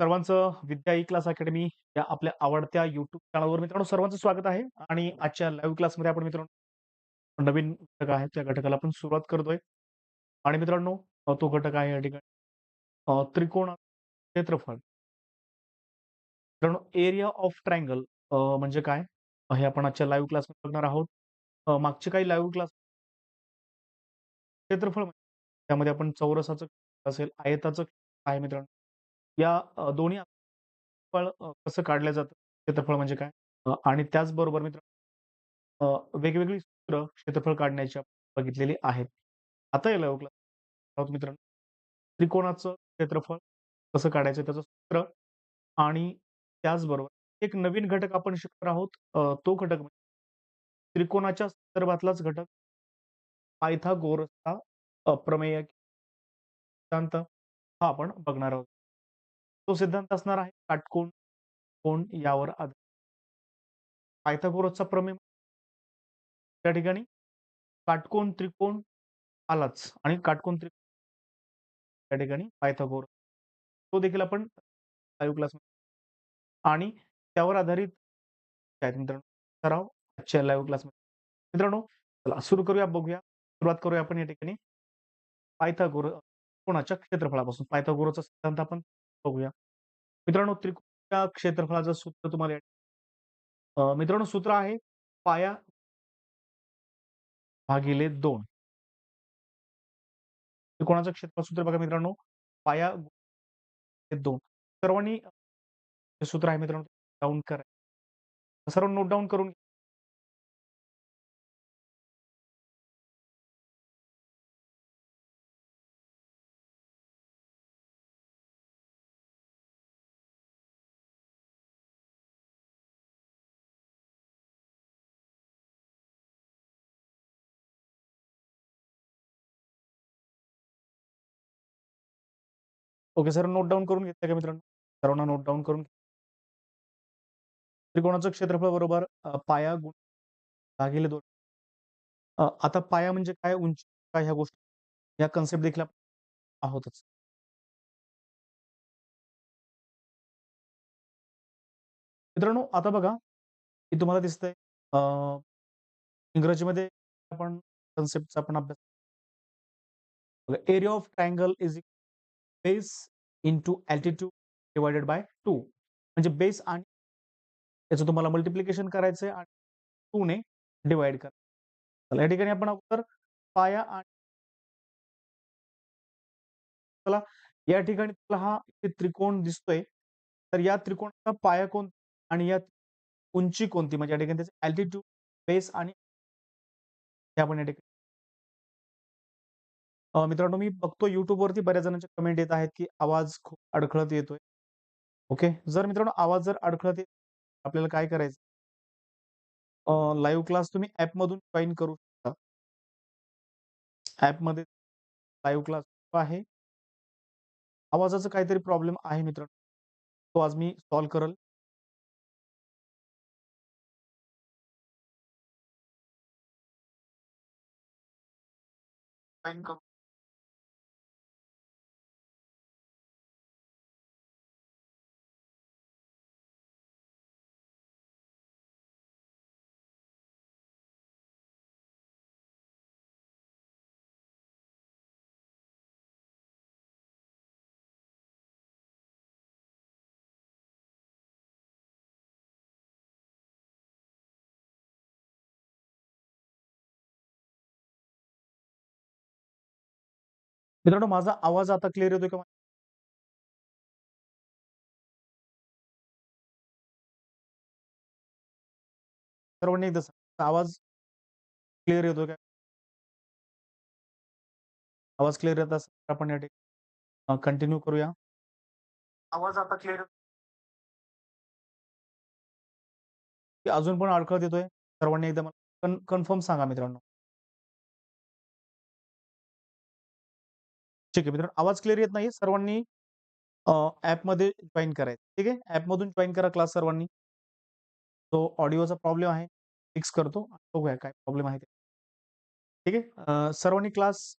सर्वांचं विद्या E class academy या आपल्या आवडत्या युट्यूब चॅनलवर मित्रांनो सर्वांचं स्वागत आहे. आणि आजच्या लाईव्ह क्लासमध्ये आपण मित्रांनो नवीन घटक आहे त्या घटकाला आपण सुरुवात करतोय. आणि मित्रांनो तो घटक आहे या ठिकाणी त्रिकोण क्षेत्रफळ. मित्रांनो एरिया ऑफ ट्रायंगल म्हणजे काय? हे आपण आजच्या लाईव्ह क्लासमध्ये बघणार आहोत. मागचे काही लाईव्ह क्लास क्षेत्रफळ म्हणजे, त्यामध्ये आपण चौरसाचं असेल आयताचं आहे मित्रांनो. या अ, दोन्ही फळ अ, कसं काढलं जातं? क्षेत्रफळ म्हणजे काय? अ, आणि त्याचबरोबर मित्र अ, वेगवेगळी सूत्र क्षेत्रफळ काढण्याची आपण बघितलेली आहेत. आता या लाईव्ह क्लास मित्रांनो. त्रिकोणाचं क्षेत्रफळ कसं काढायचं त्याचं सूत्र आणि त्याचबरोबर एक नवीन घटक आपण शिकणार आहोत अ, तो घटक म्हणजे त्रिकोणाच्या संदर्भातलाच घटक पायथागोरसचा प्रमेय सिद्धांत हा आपण बघणार आहोत. तो सिद्धांत असणार आहे काटकोण कोण यावर आधार पायथागोरसचा प्रमेय त्या ठिकाणी काटकोण त्रिकोण आलाच आणि काटकोण त्रिकोण त्या ठिकाणी पायथागोर तो देखील आपण लाईव्ह क्लास आणि त्यावर आधारित मित्रांनो? सराव आजच्या लाईव्ह क्लासमध्ये मित्रांनो चला सुरू करूया बघूया. सुरुवात करूया आपण या ठिकाणी. पायथागोर कोणाच्या क्षेत्रफळापासून? पायथागोरचा सिद्धांत आपण बघूया. मित्रांनो त्रिकोणाच्या क्षेत्रफळाचं सूत्र तुम्हाला या- मित्रांनो सूत्र आहे पाया भागिले दोन. त्रिकोणाचं क्षेत्रफळ सूत्र बघा मित्रांनो पाया गुणिले दोन. सर्वांनी हे सूत्र आहे मित्रांनो डाऊन करा. सर्व नोट डाऊन करून ओके सर. नोट डाऊन करून घेतलं का मित्रांनो? सर्वांना नोट डाऊन करून त्रिकोणाचं क्षेत्रफळ बरोबर पाया गुण भागिले दोन. आता पाया म्हणजे काय? उंची काय ह्या गोष्टी? या कन्सेप्ट देखील आहोतच मित्रांनो आता बघा की तुम्हाला दिसतंय इंग्रजीमध्ये आपण कन्सेप्टचा आपण अभ्यास area of triangle is base into altitude divided by two म्हणजे बेस आणि त्याचं तुम्हाला मल्टिप्लिकेशन करायचंय आणि टू ने डिवाइड करा. या ठिकाणी आपण अगोदर पाया आणि चला या ठिकाणी तुला हा इथे त्रिकोण दिसतोय. तर या त्रिकोणाचा पाया कोण आणि या उंची कोणती? म्हणजे या ठिकाणी त्याचे अल्टिट्यूड बेस आणि आपण या ठिकाणी अ, मित्रांनो मी बघतो YouTube वरती बऱ्याच जणांचे कमेंट येत आहेत की आवाज खूप अडखळत येतोय. ओके? जर मित्रांनो आवाज जर अडखळत येत आपल्याला काय करायचं? लाईव्ह क्लास तुम्ही ऍप मधून जॉईन करू शकता. ऍपमध्ये लाईव्ह क्लास आहे. आवाजाचा काहीतरी प्रॉब्लेम आहे मित्रांनो. तो आज मी सॉल्व्ह करल. करू. मित्रांनो माझा आवाज आता क्लिअर येतोय का सर्वांनी एकदा सांगा. आवाज क्लिअर येतोय का? आवाज क्लिअर येत असेल तर आपण या ठिकाणी कंटिन्यू करूया. आवाज आता क्लिअर अजून पण अडखळत येतोय. सर्वांनी एकदा मला कन्फर्म सांगा मित्रांनो. ठीक आहे मित्रांनो आवाज क्लिअर येत नाही सर्वांनी ऍपमध्ये जॉईन करायचं ठीक आहे? ऍप मधून जॉईन करा क्लास सर्वांनी. तो ऑडिओचा प्रॉब्लेम आहे. फिक्स करतो. बघूया काय प्रॉब्लेम आहे ते. ठीक आहे? सर्वांनी क्लास